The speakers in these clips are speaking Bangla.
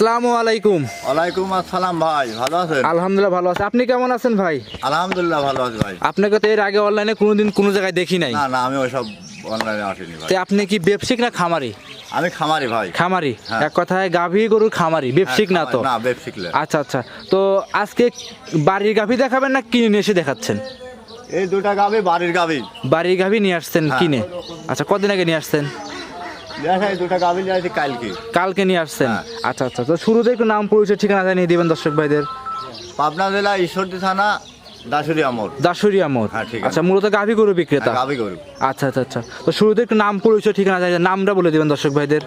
আসসালামু আলাইকুম। ওয়ালাইকুম আসসালাম ভাই ভালো আছেন? আলহামদুলিল্লাহ ভালো আছে। আপনি কেমন আছেন ভাই? আলহামদুলিল্লাহ ভালো আছি ভাই। আপনাকে তো এর আগে অনলাইনে কোনোদিন কোনো জায়গায় দেখি নাই। না না আমি ওইসব অনলাইনে আসিনি ভাই। তো আপনি কি ব্যবসিক না খামারি? আমি খামারি ভাই। খামারি? হ্যাঁ। এক কথায় গাভী গরুর খামারি ব্যবসিক না তো? না ব্যবসিক লে। আচ্ছা আচ্ছা। তো আজকে বাড়ির গাভী দেখাবেন না কিনে এসে দেখাচ্ছেন? এই দুটা গাবি বাড়ির গাবি বাড়ির গাভী নিয়ে আসছেন হ্যাঁ। কিনে। আচ্ছা কদিন আগে নিয়ে আসছেন? দুটা নিয়ে কালকে। কালকে নিয়ে আসছেন? হ্যাঁ। আচ্ছা আচ্ছা তো শুরুতে একটু নাম পরিচয় ঠিকানা জানিয়ে দিবেন দর্শক ভাইদের। পাবনা জেলা ঈশ্বরদী থানা দাশুরি আমর দাশুরি হ্যাঁ। আচ্ছা মূলত গাভী গরু বিক্রেতা? গরু। আচ্ছা আচ্ছা আচ্ছা। তো শুরুতে একটু নাম পরিচয় ঠিকানা জানিয়ে নামটা বলে দিবেন দর্শক ভাইদের।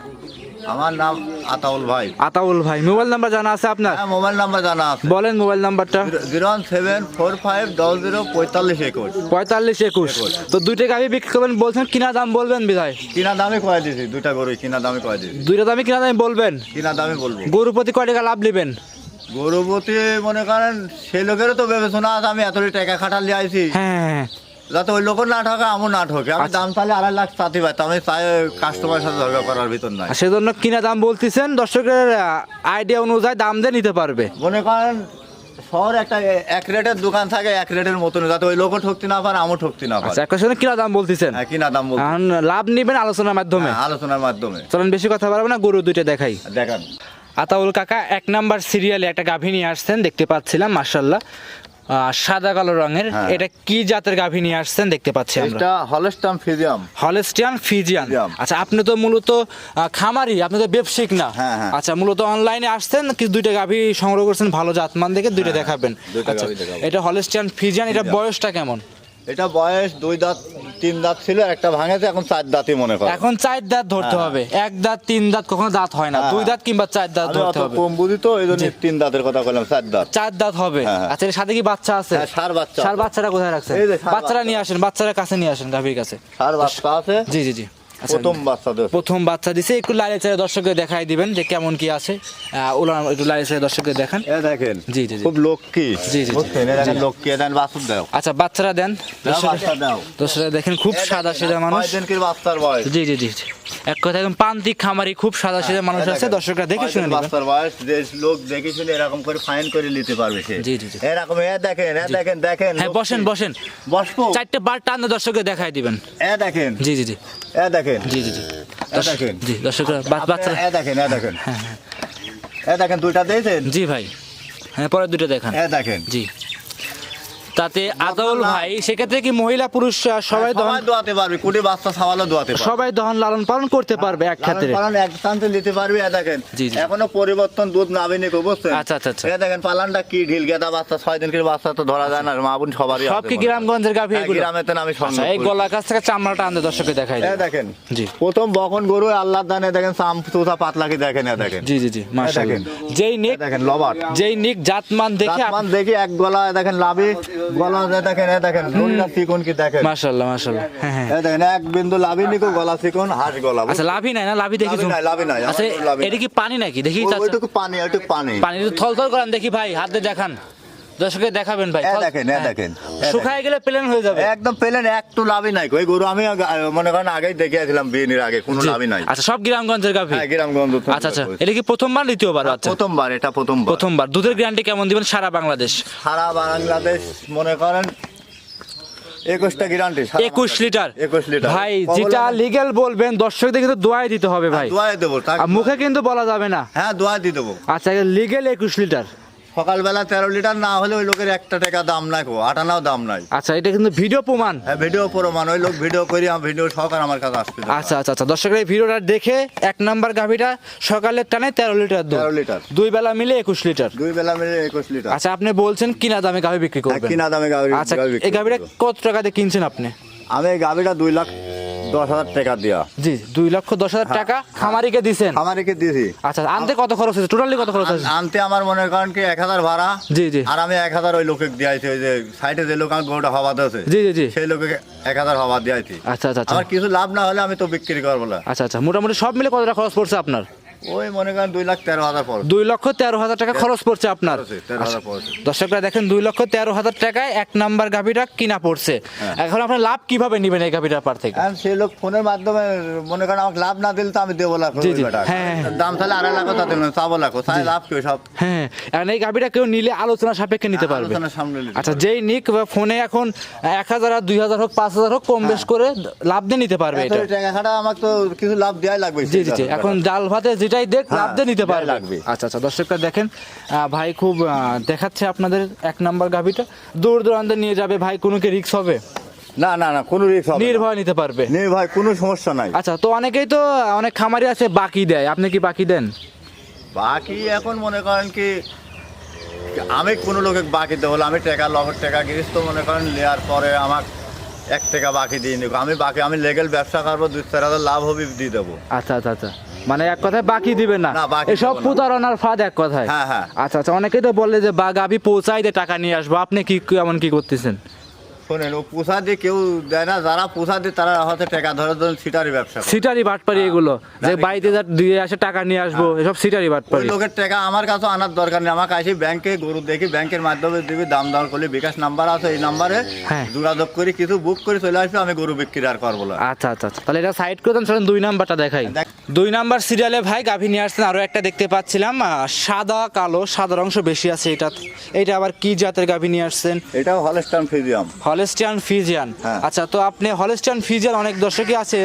আমার নাম আতাউল ভাই। আতাউল ভাই মোবাইল নাম্বার জানা আছে আপনার? হ্যাঁ মোবাইল নাম্বার জানা আছে। বলেন মোবাইল নাম্বারটা। Zero one seven four five double zero পঁয়তাল্লিশ একুশ। পঁয়তাল্লিশ একুশ। তো দুইটা গাভি বিক্রি করবেন বলছেন কিনা দাম বলবেন বিধায়? কিনা দামে কয়ে দিছি দুইটা গরু কিনা দামে কয়ে দিছি। দুইটা দামে কিনা দামে বলবেন? কিনা দামে বলব। গরু প্রতি কয় টাকা লাভ নেবেন? গরুপতি মনে করেন সেই লোকেরও তো বিবেচনা আছে আমি এতটি টাকা খাটাল আইছি। হ্যাঁ হ্যাঁ, হ্যাঁ। যাতে ওই লোকের না ঠকে আমার না ঠকে। আমি আচ্ছা। দাম তাহলে আড়াই লাখ চাতি পাই আমি চাই কাস্টমার সাথে ঝগড়া করার ভিতর নাই। সেজন্য কিনা দাম বলতেছেন দর্শকের আইডিয়া অনুযায়ী দাম দিয়ে নিতে পারবে। মনে করেন শহরে একটা এক রেটের দোকান থাকে এক রেটের মতন যাতে ওই লোকও ঠকতে না পারে আমও ঠকতে না পারে। আচ্ছা একটা সঙ্গে কিনা দাম বলতেছেন? হ্যাঁ, কিনা দাম বলতে লাভ নিবেন আলোচনার মাধ্যমে? হ্যাঁ, আলোচনার মাধ্যমে। চলেন বেশি কথা বলব না গরু দুইটা দেখাই। দেখান। আতাউল কাকা এক নাম্বার সিরিয়ালে একটা গাভী নিয়ে আসছেন দেখতে পাচ্ছিলাম মার্শাল্লাহ সাদা কালো রঙের। হ্যাঁ। এটা কি জাতের গাভী নিয়ে আসছেন? দেখতে পাচ্ছি আমরা। এটা হলস্টাম ফিজিয়াম। হলেস্টিয়ান ফিজিয়ান। আচ্ছা আপনি তো মূলত খামারি আপনি তো ব্যবসায়িক না। হ্যাঁ, হ্যাঁ। আচ্ছা মূলত অনলাইনে আসছেন কি দুইটা গাভী সংগ্রহ করছেন ভালো জাতমান দেখে দুইটা দেখাবেন। আচ্ছা এটা হলেস্টিয়ান ফিজিয়ান এটা বয়সটা কেমন? এটা বয়স দুই দাঁত তিন দাঁত ছিল একটা ভাঙেছে এখন চার দাঁতই মনে করে এখন চার দাঁত ধরতে হ্যাঁ। হবে। এক দাঁত তিন দাঁত কখনো দাঁত হয় না। হ্যাঁ। দুই দাঁত কিংবা চার দাঁত ধরতে হবে। কম বুঝি তো এই জন্য তিন দাঁতের কথা বললাম চার দাঁত। চার দাঁত হবে। হ্যাঁ। আচ্ছা এর সাথে কি বাচ্চা আছে? হ্যাঁ, ষাঁড় বাচ্চা সার। বাচ্চাটা কোথায় রাখছেন? এই যে ষাঁড় বাচ্চারা নিয়ে আসেন বাচ্চারা কাছে নিয়ে আসেন গাভীর কাছে। সার বাচ্চা আছে? জি জি জি। প্রথম বাচ্চা প্রথম বাচ্চা দিছে। একটু লাইলে চারে দর্শককে দেখাই দিবেন যে কেমন কি আছে। ওলা একটু লাইলে দর্শককে দেখান। দেখেন জি, জি। খুব লক্ষ্মী। জি, জি, লক্ষ্মী দেন বাছুর দাও। আচ্ছা বাচ্চারা দেন। দর্শকরা দেখেন খুব সাদা সাদা মানুষ। বাচ্চার বয়স? জি জি জি জি। এক কথা একদম প্রান্তিক খামারি খুব সাদা সিধা মানুষ আছে দর্শকরা দেখে শুনে নেবেন বয়স যে লোক দেখে শুনে এরকম করে ফাইন করে নিতে পারবে সে। জি, জি। এরকম এ দেখেন এ দেখেন দেখেন হ্যাঁ বসেন বসেন। বসবো? চারটে বার টান দর্শকদের দেখাই দিবেন। এ দেখেন। জি জি জি। এ দেখেন। জি জি জি। এ দেখেন। জি দর্শকরা বা- আপনি এ দেখেন এ দেখেন। হ্যাঁ হ্যাঁ। এ দেখেন দুইটা দিয়েছেন? জি ভাই। হ্যাঁ পরে দুটো দেখান। এ দেখেন। জি। তাতে আদাউল ভাই সেক্ষেত্রে কি মহিলা পুরুষ সবাই দহন সবাই দোয়াতে পারবে কুড়ি বাচ্চা সাওয়ালও দোয়াতে পারবে। সবাই দহন লালন পালন করতে পারবে এক ক্ষেত্রে। পালন এক স্থানে নিতে পারবি এ দেখেন। এখনও পরিবর্তন দুধ নাবিনি কো বুঝছেন? আচ্ছা, আচ্ছা, আচ্ছা। এ দেখেন পালানটা কি ঢিল গেদা বাচ্চা ছয় দিন করে বাচ্চা তো ধরা যায় না মা বোন সবারই সব কি গ্রামগঞ্জের গাভী হ্যাঁ, এগুলো? গ্রামেতে আমি সংগ্রহ এই। গলার কাছ থেকে চামড়াটা আনতে দর্শককে দেখাই এ দেখেন জি। প্রথম বকন গরু আল্লাহ দানে দেখেন চাম তুতা পাতলা কি দেখেন এ দেখেন। জি জি জি মাশাআল্লাহ। যেই নিক দেখেন লবাট। যেই নিক জাতমান দেখে জাতমান দেখি এক গলা দেখেন লাভি গলা দেখেন এ দেখেন চিকন কি দেখেন? মাশাআল্লাহ মাশাআল্লাহ। হ্যাঁ হ্যাঁ। দেখেন এক বিন্দু লাভি নিকো গলা চিকন হাঁস গলা আচ্ছা নাই না? দেখি নাই, আচ্ছা এটা কি পানি নাকি? দেখি ওইটুকু পানি ওইটুকু পানি। করেন দেখি ভাই হাতে দিয়ে দেখান। দর্শকে দেখাবেন ভাই। দেখেন, হ্যাঁ। দেখেন, শুকায় গেলে প্লেন হয়ে যাবে। একদম পেলেন একটু লাভই নাই ওই গরু। আমি মনে করেন আগেই দেখে আসলাম বিয়ের আগে কোনো লাভই নাই। আচ্ছা সব গ্রামগঞ্জের গাভী? হ্যাঁ গ্রামগঞ্জ আচ্ছা আচ্ছা। এটা কি প্রথমবার দ্বিতীয়বার? আচ্ছা। প্রথমবার এটা প্রথমবার। প্রথমবার। দুধের গ্যারান্টি কেমন দিবেন সারা বাংলাদেশ? সারা বাংলাদেশ মনে করেন একুশটা গ্যারান্টি একুশ লিটার? একুশ লিটার। ভাই যেটা লিগেল বলবেন দর্শকদের কিন্তু দোয়াই দিতে হবে ভাই। দোয়াই দেবো মুখে কিন্তু বলা যাবে না। হ্যাঁ দোয়াই দিয়ে দেবো। আচ্ছা লিগেল একুশ লিটার। সকালবেলা তেরো লিটার না হলে ওই লোকের একটা টাকা দাম নাই কো আটানাও দাম নাই। আচ্ছা এটা কিন্তু ভিডিও প্রমাণ। হ্যাঁ ভিডিও প্রমাণ ওই লোক ভিডিও করি আমি ভিডিও সহকার আমার কাছে আসতে আচ্ছা আচ্ছা আচ্ছা দর্শকরা এই ভিডিওটা দেখে এক নাম্বার গাভিটা সকালের টানে তেরো লিটার তেরো লিটার। দুই বেলা মিলে একুশ লিটার। দুই বেলা মিলে একুশ লিটার। আচ্ছা আপনি বলছেন কিনা দামে গাভি বিক্রি হ্যাঁ, করবেন? কিনা দামে গাভি আচ্ছা এই গাভিটা কত টাকা দিয়ে কিনছেন আপনি? আমি এই গাভিটা দুই লাখ দশ হাজার টাকা দিয়া। জি দুই লক্ষ দশ হাজার হ্যাঁ। টাকা খামারিকে দিছেন? আচ্ছা আনতে কত খরচ হয়েছে? টোটালি কত খরচ হয়েছে? আনতে আমার মনে করেন কি এক হাজার ভাড়া জি জি। আর আমি এক হাজার ওই লোকে দিয়েছি ওই যে সাইডে যে লোক আমার গরুটা জি জি জি। সেই লোকে এক হাজার দিয়েছি আচ্ছা আচ্ছা আচ্ছা। আমার কিছু লাভ না হলে আমি তো বিক্রি করব না। আচ্ছা আচ্ছা মোটামুটি সব মিলে কত টাকা খরচ পড়ছে আপনার? ওই মনে করেন দুই লাখ তেরো হাজার দুই লক্ষ তেরো হাজার টাকা খরচ পড়ছে আপনার। পড়ছে। দর্শকরা দেখেন দুই লক্ষ তেরো হাজার টাকায় এক নাম্বার গাভিটা কিনা পড়ছে। হ্যাঁ। এখন আপনার লাভ কীভাবে নেবেন এই গাভিটার পার থেকে? সেই লোক ফোনের মাধ্যমে মনে করেন আমাকে লাভ না দিলে তো আমি দেবো লাখ। হ্যাঁ, হ্যাঁ। দাম তাহলে আড়াই লাখ তাতে চাবো লাখ। তাই লাভ কেউ সব? হ্যাঁ এখন এই গাভিটা কেউ নিলে আলোচনা সাপেক্ষে নিতে পারবে। আচ্ছা যেই নিক ফোনে এখন এক হাজার আর দুই হাজার হোক পাঁচ হাজার হোক কম বেশ করে লাভ দিয়ে নিতে পারবে এটা। আমাকে তো কিছু লাভ দেওয়াই লাগবে জি জি জি। এখন জাল ভাতে যেটাই দেখ হ্যাঁ, লাভ দিয়ে নিতে পারবে। লাগবে। আচ্ছা আচ্ছা দর্শকরা দেখেন ভাই খুব দেখাচ্ছে আপনাদের এক নাম্বার গাভিটা। দূর দূরান্তে নিয়ে যাবে ভাই কোনো কি রিক্স হবে? না না না কোনো রিস্ক হবে নির্ভয় নিতে পারবে। নেই ভাই কোনো সমস্যা নাই। আচ্ছা তো অনেকেই তো অনেক খামারি আছে বাকি দেয়। আপনি কি বাকি দেন? বাকি এখন মনে করেন কি আমি কোনো লোকে বাকি দেবো আমি টাকা লগের টাকা গৃহস্থ মনে করেন নেওয়ার পরে আমার এক টাকা বাকি দিয়ে নিব আমি বাকি আমি লিগেল ব্যবসা করব দুই চার হাজার লাভ হবে দিয়ে দেবো। আচ্ছা আচ্ছা আচ্ছা। মানে এক কথায় বাকি দিবে না। এসব প্রতারণার ফাঁদ এক কথায়। হ্যাঁ, হ্যাঁ। আচ্ছা আচ্ছা অনেকেই তো বলে যে বা গাবি পৌঁছাই দে টাকা নিয়ে আসব। আপনি কি এমন কি করতেছেন? শোনেন ও পোষা দিয়ে কেউ দেয় না যারা পোষা দিয়ে তারা টাকা ধরে ধরেন সিটারি ব্যবসা করে। সিটারি বাটপারি এগুলো যে বাড়িতে যা দিয়ে আসে টাকা নিয়ে আসব এসব সিটারি ওই বাটপারি লোকের টাকা আমার কাছে আনার দরকার নেই আমাকে আসি ব্যাংকে গরু দেখি ব্যাংকের মাধ্যমে দিবি দাম দাম করলে বিকাশ নাম্বার আছে এই নাম্বারে হ্যাঁ। যোগাযোগ করি কিছু বুক করে চলে আসবে আমি গরু বিক্রি আর করব না। আচ্ছা আচ্ছা আচ্ছা তাহলে এটা সাইড করে দেন চলেন দুই নাম্বারটা দেখাই। দেখ। দুই নাম্বার সিরিয়ালে ভাই গাভী নিয়ে আসছেন আরও একটা দেখতে পাচ্ছিলাম আহ, সাদা কালো সাদার অংশ বেশি আছে এটা এটা আবার কি জাতের গাভী নিয়ে আসছেন? এটাও হলস্টান ফিজিয়াম হলেস্টিয়ান ফিজিয়ান। আচ্ছা তো আপনি হলেস্টিয়ান ফিজিয়ান অনেক দর্শকই আছে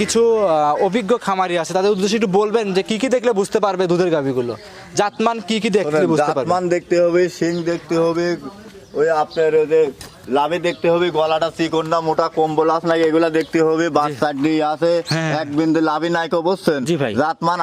কিছু অভিজ্ঞ খামারি আছে তাদের উদ্দেশ্যে একটু বলবেন যে কি কি দেখলে বুঝতে পারবে দুধের গাভীগুলো? জাতমান কি কি দেখলে বুঝতে পারবে? জাতমান দেখতে হবে শিং দেখতে হবে ওই আপনার ওই যে লাভে দেখতে হবে গলাটা চিকন না মোটা কম্বল আছে নাকি এগুলা দেখতে হবে বাচ্চাটি আছে হ্যাঁ। এক বিন্দু লাভই নাই কো বুঝছেন? ভাই।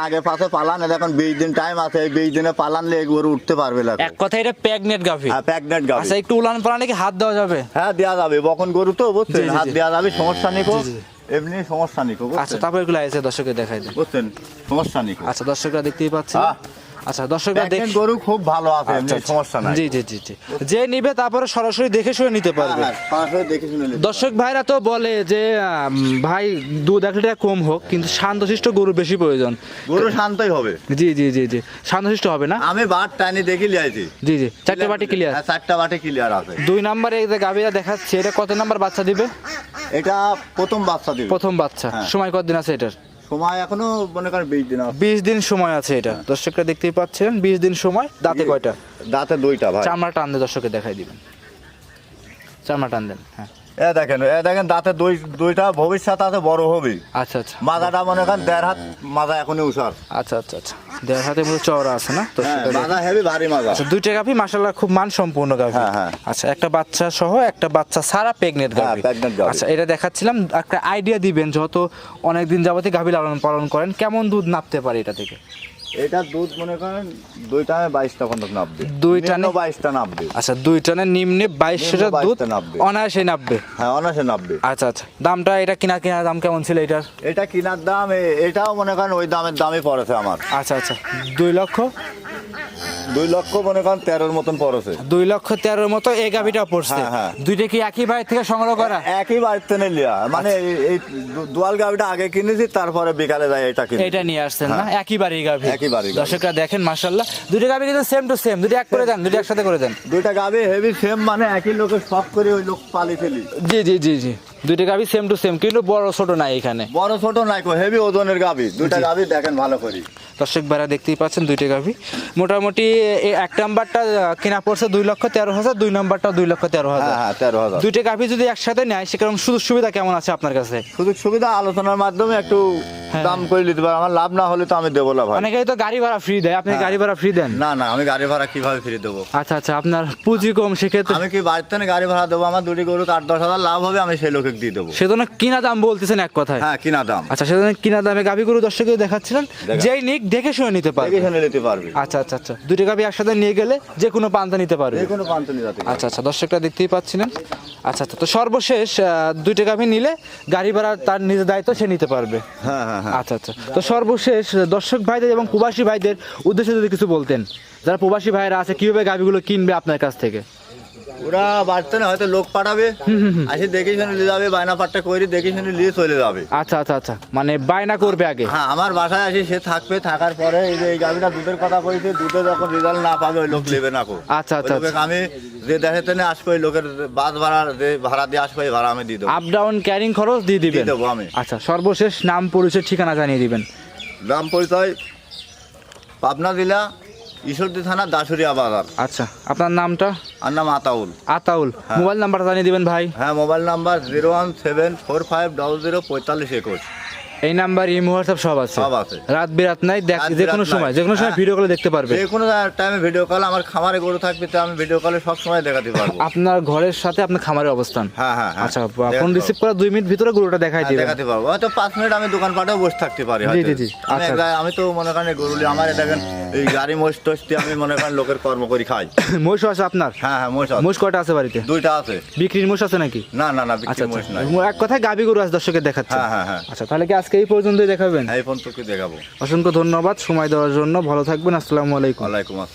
আগে পাশে পালান এখন বিশ দিন টাইম আছে এই বিশ দিনে পালানলে গরু উঠতে পারবে না এক কথায় এটা প্যাগনেট গাভী। হ্যাঁ প্যাগনেট গাবি আচ্ছা একটু উলান পালানে কি হাত দেওয়া যাবে? হ্যাঁ দেওয়া যাবে বকন গরু তো বুঝছেন হাত দেওয়া যাবে সমস্যা নেই জি। এমনি সমস্যা নিকো আচ্ছা বুঝছেন। তারপর এগুলো আছে দর্শকের দেখাই দেন। বুঝছেন সমস্যা নিকো আচ্ছা দর্শকরা দেখতেই পাচ্ছেন। হ্যাঁ। আচ্ছা দর্শকরা দেখ প্যাগনেট গরু খুব ভালো আছে আচ্ছা, আচ্ছা। সমস্যা নাই। জি জি জি জি। যে নিবে তারপরে সরাসরি দেখে শুনে নিতে পারবে। হ্যাঁ, সরাসরি দেখে শুনে দর্শক ভাইরা তো বলে যে ভাই দুধ এক লিটার কম হোক কিন্তু শান্তশিষ্ট গরু বেশি প্রয়োজন। গরু শান্তই হবে। জি জি জি জি। শান্তশিষ্ট হবে না? আমি বার টাইনি দেখি লিয়াইছি জি জি। চারটে বাটি ক্লিয়ার? হ্যাঁ, চারটা বাটি ক্লিয়ার আছে। দুই নাম্বারে এই যে গাভিরা দেখাচ্ছে এটা কত নাম্বার বাচ্চা দিবে? এটা প্রথম বাচ্চা দিবে। প্রথম বাচ্চা। হ্যাঁ। সময় কতদিন আছে এটার? সময় এখনও মনে করেন বিশ দিন বিশ দিন সময় আছে এটা। দর্শকরা দেখতেই পাচ্ছেন বিশ দিন সময় দাঁতে কয়টা? দাঁতে দুইটা ভাই। চামড়া টান দিয়ে দেখাই দিবেন। চামড়া টান দেন হ্যাঁ। এ দেখেন এ দেখেন দাঁতে দুই দুইটা ভবিষ্যৎ আছে বড় হবে। আচ্ছা আচ্ছা। মাজাটা মনে করেন দেড় হাত মাজা এখনই উষার। আচ্ছা আচ্ছা আচ্ছা। দেড় হাতের মতো চওড়া আছে না? হ্যাঁ দর্শকরা দেখেন। মাজা হেভি ভারী মাজা। আচ্ছা দুইটা গাভি মাশাল্লাহ খুব মান সম্পূর্ণ গাভি। হ্যাঁ, হ্যাঁ। আচ্ছা একটা বাচ্চা সহ একটা বাচ্চা সারা প্রেগনেন্ট হ্যাঁ, গাভি। আচ্ছা এটা দেখাচ্ছিলাম একটা আইডিয়া দিবেন যত অনেক দিন যাবতই গাভি লালন পালন করেন কেমন দুধ নাপতে পারে এটা থেকে? এটা দুধ মনে করেন দুই টানে বাইশটা পর্যন্ত নাববে। দুই টানে? বাইশটা নাববে। আচ্ছা দুই টানে নিম্নে বাইশটা দুধ 22 নাববে। অনায়াসে নাববে? হ্যাঁ অনায়াসে নাববে। আচ্ছা আচ্ছা। দামটা এটা কিনা কিনা দাম কেমন ছিল এটার? এটা কিনার দাম এটাও মনে করেন ওই দামের দামই পড়েছে আমার। আচ্ছা আচ্ছা। দুই লক্ষ? দুই লক্ষ মনে করেন তেরোর মতন পড়েছে। দুই লক্ষ তেরোর মতো এই গাভিটা পড়ছে। হ্যাঁ, হ্যাঁ। দুইটা কি একই বাড়ি থেকে সংগ্রহ করা? একই বাড়িতে নিয়ে লিয়া মানে এই- এই দুয়াল গাভিটা আগে কিনেছি তারপরে বিকালে যাই এটা কিনে এটা নিয়ে আসছেন না? একই বাড়ি গাভি। একই গাভী। দর্শকরা দেখেন মাশাল্লাহ দুইটা গাভি কিন্তু সেম টু সেম দুইটা এক করে দেন দুইটা একসাথে করে দেন। দুইটা গাভি হেভি সেম মানে একই লোকের শখ করে ওই লোক পালি ফেলি। জি জি জি জি। দুইটা গাভি সেম টু সেম কিন্তু বড় ছোট নাই এখানে। বড় ছোট নাই হেভি ওজনের গাভি। দুইটা গাভি দেখেন ভালো করি। দর্শক ভাইরা দেখতেই পাচ্ছেন দুইটা গাভি। মোটামুটি এক নাম্বারটা কেনা পড়ছে দুই লক্ষ তেরো হাজার দুই নাম্বারটা দুই লক্ষ তেরো হ্যাঁ হাজার। হ্যাঁ তেরো হাজার। দুইটা গাভি যদি একসাথে নেয় সেরকম সুযোগ সুবিধা কেমন আছে আপনার কাছে? সুযোগ সুবিধা আলোচনার মাধ্যমে একটু হ্যাঁ। দাম করে নিতে পারে। আমার লাভ না হলে তো আমি দেবো না ভাই। অনেকেই তো গাড়ি ভাড়া ফ্রি দেয়। আপনি হ্যাঁ। গাড়ি ভাড়া ফ্রি দেন? না না আমি গাড়ি ভাড়া কীভাবে ফিরে দেবো? আচ্ছা আচ্ছা আপনার পুঁজি কম সেক্ষেত্রে আমি কি বাড়িতে না গাড়ি ভাড়া দেবো? আমার দুটি গরু আট দশ হাজার লাভ হবে আমি সেই লোকে দিয়ে দেবো। সেজন্য কিনা দাম বলতেছেন এক কথায়। হ্যাঁ কিনা দাম। আচ্ছা সেজন্য কিনা দামে গাভি গরু দর্শকেও দেখাচ্ছিলেন দেখা। যেই নিক দেখে শুনে নিতে পারবে। দেখে শুনে নিতে পারবে। আচ্ছা আচ্ছা আচ্ছা। দুটো গাভি একসাথে নিয়ে গেলে যে কোনো পান্তা নিতে পারবে। যে কোনো পান্তনি জাতি আচ্ছা আচ্ছা দর্শকরা দেখতেই পাচ্ছিলেন আচ্ছা আচ্ছা তো সর্বশেষ দুইটা গাভি নিলে গাড়ি ভাড়া তার নিজের দায়িত্ব সে নিতে পারবে। হ্যাঁ হ্যাঁ হ্যাঁ। আচ্ছা আচ্ছা। তো সর্বশেষ দর্শক ভাইদের এবং প্রবাসী ভাইদের উদ্দেশ্যে যদি কিছু বলতেন যারা প্রবাসী ভাইরা আছে কীভাবে গাভিগুলো কিনবে আপনার কাছ থেকে? ওরা বাড়তে না হয়তো লোক পাঠাবে। আসে দেখে শুনে নিয়ে যাবে বায়না পাট্টা করে দেখে শুনে নিয়ে চলে যাবে। আচ্ছা আচ্ছা আচ্ছা। মানে বায়না করবে আগে? হ্যাঁ আমার বাসায় আসি সে থাকবে থাকার পরে এই যে এই গাভিটা দুধের কথা কইছে দুধে যখন রেজাল্ট না পাবে ওই লোক নেবে না কো। আচ্ছা, আচ্ছা, লোকে আমি যে দেখে তেনে আসব ওই লোকের বাস ভাড়া যে ভাড়া দিয়ে আসব ভাড়া আমি দিয়ে দেবো। আপ ডাউন ক্যারিং খরচ দিয়ে দিবেন? দিয়ে দেবো আমি। আচ্ছা সর্বশেষ নাম পরিচয় ঠিকানা জানিয়ে দিবেন। নাম পরিচয় পাবনা জেলা ঈশ্বরদী থানা দাসুরিয়া বাজার। আচ্ছা আপনার নামটা? আর নাম আতাউল। আতাউল মোবাইল নাম্বারটা জানিয়ে দিবেন ভাই। হ্যাঁ mobile number zero one seven four five double zero পঁয়তাল্লিশ একুশ। এই নাম্বার ইমো হোয়াটসঅ্যাপ সব আছে। সব আছে। রাত বিরাত নাই দেখ যে কোনো সময় যে কোনো সময় হ্যাঁ। ভিডিও কলে দেখতে পারবে। যে কোনো টাইমে ভিডিও কল আমার খামারে গরু থাকবে তো আমি ভিডিও কলে সব সময় দেখাতে পারব। আপনার ঘরের সাথে আপনার খামারের অবস্থান। হ্যাঁ হ্যাঁ হ্যাঁ। আচ্ছা ফোন রিসিভ করা দুই মিনিট ভিতরে গরুটা দেখাই হ্যাঁ, দিবেন। দেখাতে পারব। হয়তো পাঁচ মিনিট আমি দোকান পাটেও বসে থাকতে পারি। জি, জি। আমি আচ্ছা। আমি তো মনে করেন গরুলি আমার দেখেন এই গাড়ি মোষ টোষ দিয়ে আমি মনে করেন লোকের কর্ম করি খাই। মহিষ আছে আপনার? হ্যাঁ হ্যাঁ মোষ আছে। মোষ কয়টা আছে বাড়িতে? দুইটা আছে। বিক্রির মোষ আছে নাকি? না না না আচ্ছা বিক্রি মোষ নাই। আচ্ছা এক কথায় গাবি গরু আছে দর্শকের দেখাচ্ছে। হ্যাঁ হ্যাঁ হ্যাঁ। আচ্ছা তাহলে কি আজকে এই পর্যন্তই দেখাবেন। এই তোকে দেখাবো। অসংখ্য ধন্যবাদ। সময় দেওয়ার জন্য ভালো থাকবেন। আসসালামু আলাইকুম। ওয়ালাইকুম আসসালাম।